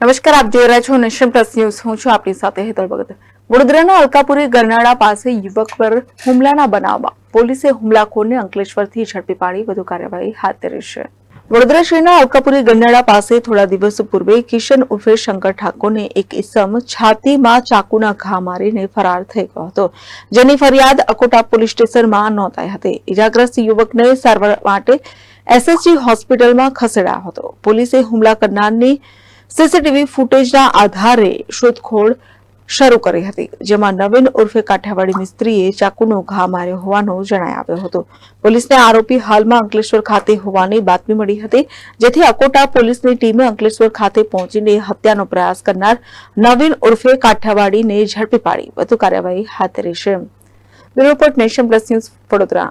નમસ્કાર, આપ જોઈ રહ્યા છો નેશન પ્લસ ન્યૂઝ. હું છું આપની સાથે હેતલ ભગત. વડોદરાના અલકાપુરી ગરનાળા પાસે યુવક પર હુમલાના બનાવમાં પોલીસે હુમલાખોરને અંકલેશ્વરથી ઝડપી પાડી વધુ કાર્યવાહી હાથ ધરી છે. વડોદરા શહેરના અલકાપુરી ગરનાળા પાસે થોડા દિવસ પૂર્વે કિશન ઉર્ફે શંકર ઠાકોરને એક ઇસમ છાતીમાં ચાકુના ઘા મારીને ફરાર થઈ ગયો હતો, જેની ફરિયાદ અકોટા પોલીસ સ્ટેશનમાં નોંધાઈ હતી. ઇજાગ્રસ્ત યુવકને સારવાર માટે એસએસજી હોસ્પિટલમાં ખસેડાયો હતો. પોલીસે હુમલા કરનારની સીસીટીવી ફૂટેજના આધારે શોધખોળ શરૂ કરી હતી, જેમાં નવીન ઉર્ફે કાઠિયાવાડી મિસ્ત્રીએ ચાકુનો ઘા માર્યો હોવાનો જણાઈ આવ્યો હતો. પોલીસને આરોપી હાલમાં અંકલેશ્વર ખાતે હોવાની બાતમી મળી હતી, જેથી અકોટા પોલીસની ટીમે અંકલેશ્વર ખાતે પહોંચીને હત્યાનો પ્રયાસ કરનાર નવીન ઉર્ફે કાઠિયાવાડીને ઝડપી પાડી. વધુ કાર્યવાહી હાથ ધરી છે. Bureau nation plus news Vadodara.